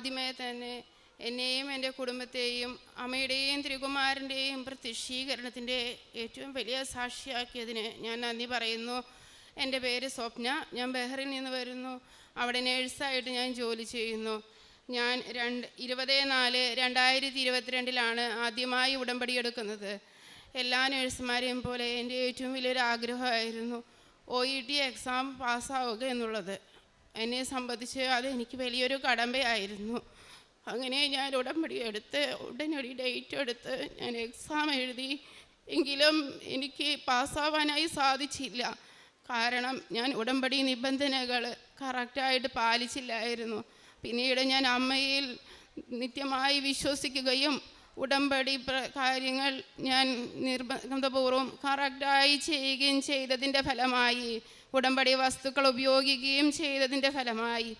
ആദ്യമേ തന്നെ എന്നെയും എന്റെ കുടുംബത്തെയും അമ്മയുടെയും തിരുകുമാരന്റെയും പ്രത്യക്ഷീകരണത്തിന്റെ ഏറ്റവും വലിയ സാക്ഷിയാക്കിയതിന് ഞാൻ നന്ദി പറയുന്നു. എന്റെ പേര് സ്വപ്ന. ഞാൻ ബെഹ്റിൻ നിന്ന് വരുന്നു. അവിടെ നേഴ്സായിട്ട് ഞാൻ ജോലി ചെയ്യുന്നു. ഞാൻ രണ്ട് ഇരുപത് നാല് രണ്ടായിരത്തി ഇരുപത്തിരണ്ടിലാണ് ആദ്യമായി ഉടമ്പടി എടുക്കുന്നത്. എല്ലാ നേഴ്സുമാരെയും പോലെ എന്റെ ഏറ്റവും വലിയൊരു ആഗ്രഹമായിരുന്നു ഒ ഇ ടി എക്സാം പാസ്സാവുക എന്നുള്ളത്. എന്നെ സംബന്ധിച്ച് അത് എനിക്ക് വലിയൊരു കടമ്പയായിരുന്നു അങ്ങനെ ഞാൻ ഉടമ്പടി എടുത്ത് ഉടനടി ഡേറ്റ് എടുത്ത് ഞാൻ എക്സാം എഴുതി. എങ്കിലും എനിക്ക് പാസ്സാവാനായി സാധിച്ചില്ല. കാരണം ഞാൻ ഉടമ്പടി നിബന്ധനകൾ കറക്റ്റായിട്ട് പാലിച്ചില്ലായിരുന്നു. പിന്നീട് ഞാൻ അമ്മയിൽ നിത്യമായി വിശ്വസിക്കുകയും ഉടമ്പടി കാര്യങ്ങൾ ഞാൻ നിർബന്ധപൂർവം കറക്റ്റായി ചെയ്യുകയും ചെയ്തതിന്റെ ഫലമായി ഉടമ്പടി വസ്തുക്കൾ ഉപയോഗിക്കുകയും ചെയ്തതിന്റെ ഫലമായി.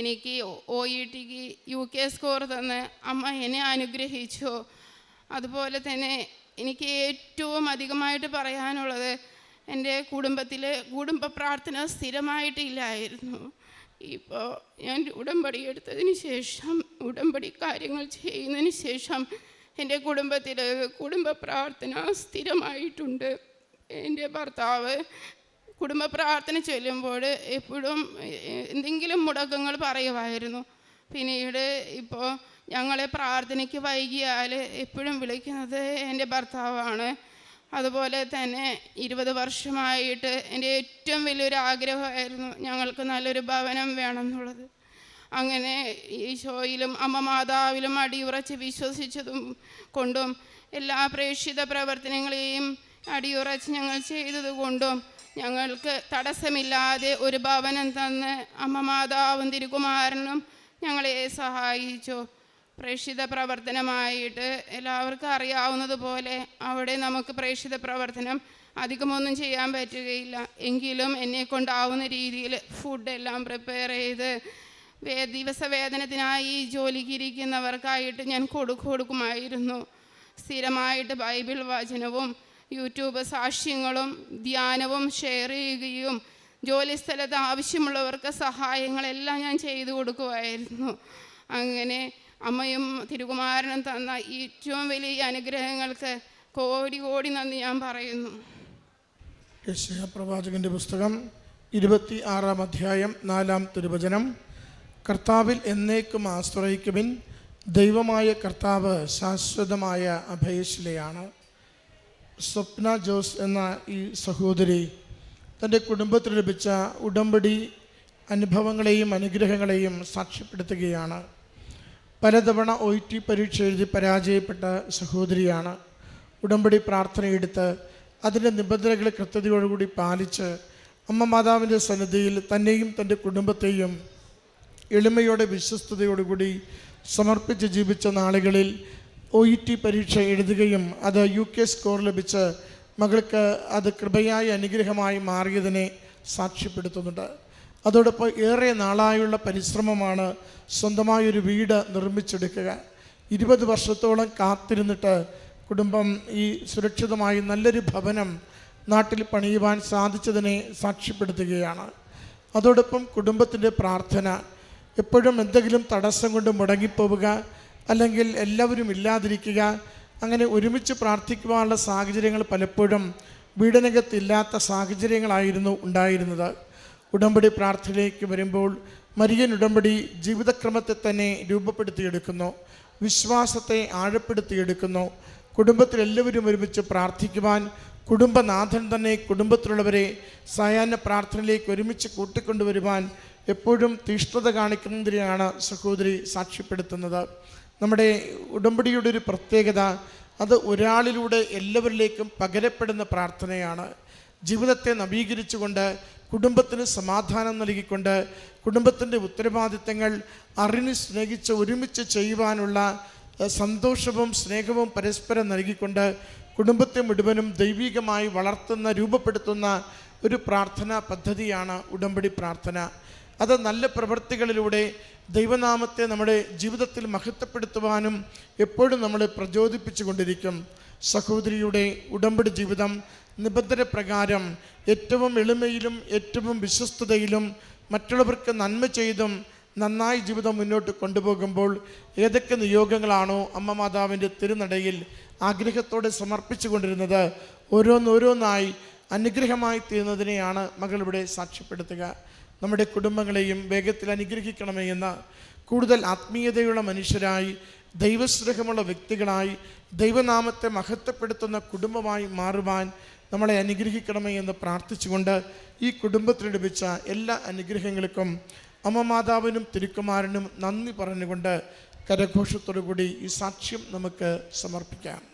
എനിക്ക് ഒ ഇ ടിക്ക് യു കെ സ്കോർ തന്ന് അമ്മ എന്നെ അനുഗ്രഹിച്ചു. അതുപോലെ തന്നെ എനിക്ക് ഏറ്റവും അധികമായിട്ട് പറയാനുള്ളത് എന്റെ കുടുംബത്തിൽ കുടുംബ പ്രാർത്ഥന സ്ഥിരമായിട്ടില്ലായിരുന്നു. ഇപ്പോൾ ഞാൻ ഉടമ്പടി എടുത്തതിന് ശേഷം ഉടമ്പടി കാര്യങ്ങൾ ചെയ്യുന്നതിന് ശേഷം എന്റെ കുടുംബത്തിൽ കുടുംബ പ്രാർത്ഥന സ്ഥിരമായിട്ടുണ്ട്. എന്റെ ഭർത്താവ് കുടുംബ പ്രാർത്ഥന ചൊല്ലുമ്പോൾ എപ്പോഴും എന്തെങ്കിലും മുടക്കങ്ങൾ പറയുമായിരുന്നു. പിന്നീട് ഇപ്പോൾ ഞങ്ങളെ പ്രാർത്ഥനയ്ക്ക് വൈകിയാൽ എപ്പോഴും വിളിക്കുന്നത് എന്റെ ഭർത്താവാണ്. അതുപോലെ തന്നെ ഇരുപത് വർഷമായിട്ട് എന്റെ ഏറ്റവും വലിയൊരു ആഗ്രഹമായിരുന്നു ഞങ്ങൾക്ക് നല്ലൊരു ഭവനം വേണം എന്നുള്ളത് അങ്ങനെ ഈശോയിലും അമ്മ മാതാവിലും അടിയുറച്ച് വിശ്വസിച്ചതും കൊണ്ടും എല്ലാ പ്രേക്ഷിത പ്രവർത്തനങ്ങളെയും അടിയുറച്ച് ഞങ്ങൾ ചെയ്തതുകൊണ്ടും ഞങ്ങൾക്ക് തടസ്സമില്ലാതെ ഒരു ഭവനം തന്ന് അമ്മ മാതാവും തിരുകുമാരനും ഞങ്ങളെ സഹായിച്ചു. പ്രേക്ഷിത പ്രവർത്തനമായിട്ട് എല്ലാവർക്കും അറിയാവുന്നതുപോലെ അവിടെ നമുക്ക് പ്രേക്ഷിത പ്രവർത്തനം അധികമൊന്നും ചെയ്യാൻ പറ്റുകയില്ല. എങ്കിലും എന്നെ കൊണ്ടാവുന്ന രീതിയിൽ ഫുഡെല്ലാം പ്രിപ്പയർ ചെയ്ത് ദിവസവേതനത്തിനായി ജോലിക്ക് ഇരിക്കുന്നവർക്കായിട്ട് ഞാൻ കൊടു കൊടുക്കുമായിരുന്നു. സ്ഥിരമായിട്ട് ബൈബിൾ വചനവും യൂട്യൂബ് സാക്ഷ്യങ്ങളും ധ്യാനവും ഷെയർ ചെയ്യുകയും ജോലിസ്ഥലത്ത് ആവശ്യമുള്ളവർക്ക് സഹായങ്ങളെല്ലാം ഞാൻ ചെയ്തു കൊടുക്കുമായിരുന്നു. അങ്ങനെ അമ്മയും തിരുകുമാരനും തന്ന ഏറ്റവും വലിയ അനുഗ്രഹങ്ങൾക്ക് കോടി കോടി നന്ദി ഞാൻ പറയുന്നു. പ്രവാചകന്റെ പുസ്തകം ഇരുപത്തി ആറാം അധ്യായം നാലാം തിരുവചനം. കർത്താവിൽ എന്നേക്കും ആശ്രയിക്കുവിൻ. ദൈവമായ കർത്താവ് ശാശ്വതമായ അഭയശിലയാണ്. സ്വപ്ന ജോസ് എന്ന ഈ സഹോദരി തന്റെ കുടുംബത്തിൽ ലഭിച്ച ഉടമ്പടി അനുഭവങ്ങളെയും അനുഗ്രഹങ്ങളെയും സാക്ഷ്യപ്പെടുത്തുകയാണ്. പലതവണ ഒ ടി പരീക്ഷ എഴുതി പരാജയപ്പെട്ട സഹോദരിയാണ്. ഉടമ്പടി പ്രാർത്ഥനയെടുത്ത് അതിന്റെ നിബന്ധനകൾ കൃത്യതയോടുകൂടി പാലിച്ച് അമ്മ മാതാവിന്റെ സന്നിധിയിൽ തന്നെയും തന്റെ കുടുംബത്തെയും എളിമയോടെ വിശ്വസ്തയോടുകൂടി സമർപ്പിച്ച് ജീവിച്ച നാളുകളിൽ ഒ ഇ ടി പരീക്ഷ എഴുതുകയും അത് യു കെ സ്കോർ ലഭിച്ച് മകൾക്ക് അത് കൃപയായ അനുഗ്രഹമായി മാറിയതിനെ സാക്ഷ്യപ്പെടുത്തുന്നുണ്ട്. അതോടൊപ്പം ഏറെ നാളായുള്ള പരിശ്രമമാണ് സ്വന്തമായൊരു വീട് നിർമ്മിച്ചെടുക്കുക. ഇരുപത് വർഷത്തോളം കാത്തിരുന്നിട്ട് കുടുംബം ഈ സുരക്ഷിതമായി നല്ലൊരു ഭവനം നാട്ടിൽ പണിയുവാൻ സാധിച്ചതിനെ സാക്ഷ്യപ്പെടുത്തുകയാണ്. അതോടൊപ്പം കുടുംബത്തിന്റെ പ്രാർത്ഥന എപ്പോഴും എന്തെങ്കിലും തടസ്സം കൊണ്ട് മുടങ്ങിപ്പോവുക അല്ലെങ്കിൽ എല്ലാവരും ഇല്ലാതിരിക്കുക അങ്ങനെ ഒരുമിച്ച് പ്രാർത്ഥിക്കുവാനുള്ള സാഹചര്യങ്ങൾ പലപ്പോഴും വീടിനകത്തില്ലാത്ത സാഹചര്യങ്ങളായിരുന്നു ഉണ്ടായിരുന്നത്. ഉടമ്പടി പ്രാർത്ഥനയിലേക്ക് വരുമ്പോൾ മരിയൻ ഉടമ്പടി ജീവിതക്രമത്തെ തന്നെ രൂപപ്പെടുത്തിയെടുക്കുന്നു വിശ്വാസത്തെ ആഴപ്പെടുത്തിയെടുക്കുന്നു. കുടുംബത്തിൽ എല്ലാവരും ഒരുമിച്ച് പ്രാർത്ഥിക്കുവാൻ കുടുംബനാഥൻ തന്നെ കുടുംബത്തിലുള്ളവരെ സായാഹ്ന പ്രാർത്ഥനയിലേക്ക് ഒരുമിച്ച് കൂട്ടിക്കൊണ്ടുവരുവാൻ എപ്പോഴും തീഷ്ണത കാണിക്കുന്നതിനെയാണ് സഹോദരി സാക്ഷ്യപ്പെടുത്തുന്നത്. നമ്മുടെ ഉടമ്പടിയുടെ ഒരു പ്രത്യേകത അത് ഒരാളിലൂടെ എല്ലാവരിലേക്കും പകരപ്പെടുന്ന പ്രാർത്ഥനയാണ്. ജീവിതത്തെ നവീകരിച്ചുകൊണ്ട് കുടുംബത്തിന് സമാധാനം നൽകിക്കൊണ്ട് കുടുംബത്തിന്റെ ഉത്തരവാദിത്തങ്ങൾ അറിഞ്ഞ് സ്നേഹിച്ച് ഒരുമിച്ച് ചെയ്യുവാനുള്ള സന്തോഷവും സ്നേഹവും പരസ്പരം നൽകിക്കൊണ്ട് കുടുംബത്തെ മുഴുവനും ദൈവികമായി വളർത്തുന്ന രൂപപ്പെടുത്തുന്ന ഒരു പ്രാർത്ഥനാ പദ്ധതിയാണ് ഉടമ്പടി പ്രാർത്ഥന. അത് നല്ല പ്രവൃത്തികളിലൂടെ ദൈവനാമത്തെ നമ്മുടെ ജീവിതത്തിൽ മഹത്വപ്പെടുത്തുവാനും എപ്പോഴും നമ്മളെ പ്രചോദിപ്പിച്ചു കൊണ്ടിരിക്കും സഹോദരിയുടെ ഉടമ്പടി ജീവിതം നിബന്ധന പ്രകാരം ഏറ്റവും എളിമയിലും ഏറ്റവും വിശ്വസ്തതയിലും മറ്റുള്ളവർക്ക് നന്മ ചെയ്തും നന്നായി ജീവിതം മുന്നോട്ട് കൊണ്ടുപോകുമ്പോൾ ഏതൊക്കെ നിയോഗങ്ങളാണോ അമ്മ മാതാവിന്റെ തിരുനടയിൽ ആഗ്രഹത്തോടെ സമർപ്പിച്ചു കൊണ്ടിരുന്നത് ഓരോന്നോരോന്നായി അനുഗ്രഹമായി തീരുന്നതിനെയാണ് മകൾ ഇവിടെ സാക്ഷ്യപ്പെടുത്തുക. നമ്മുടെ കുടുംബങ്ങളെയും വേഗത്തിൽ അനുഗ്രഹിക്കണമേ എന്ന കൂടുതൽ ആത്മീയതയുള്ള മനുഷ്യരായി ദൈവസ്നേഹമുള്ള വ്യക്തികളായി ദൈവനാമത്തെ മഹത്വപ്പെടുത്തുന്ന കുടുംബമായി മാറുവാൻ നമ്മളെ അനുഗ്രഹിക്കണമേ എന്ന് പ്രാർത്ഥിച്ചുകൊണ്ട് ഈ കുടുംബത്തിന് ലഭിച്ച എല്ലാ അനുഗ്രഹങ്ങൾക്കും അമ്മ മാതാവിനും തിരുക്കുമാരനും നന്ദി പറഞ്ഞുകൊണ്ട് കരഘോഷത്തോടുകൂടി ഈ സാക്ഷ്യം നമുക്ക് സമർപ്പിക്കാം.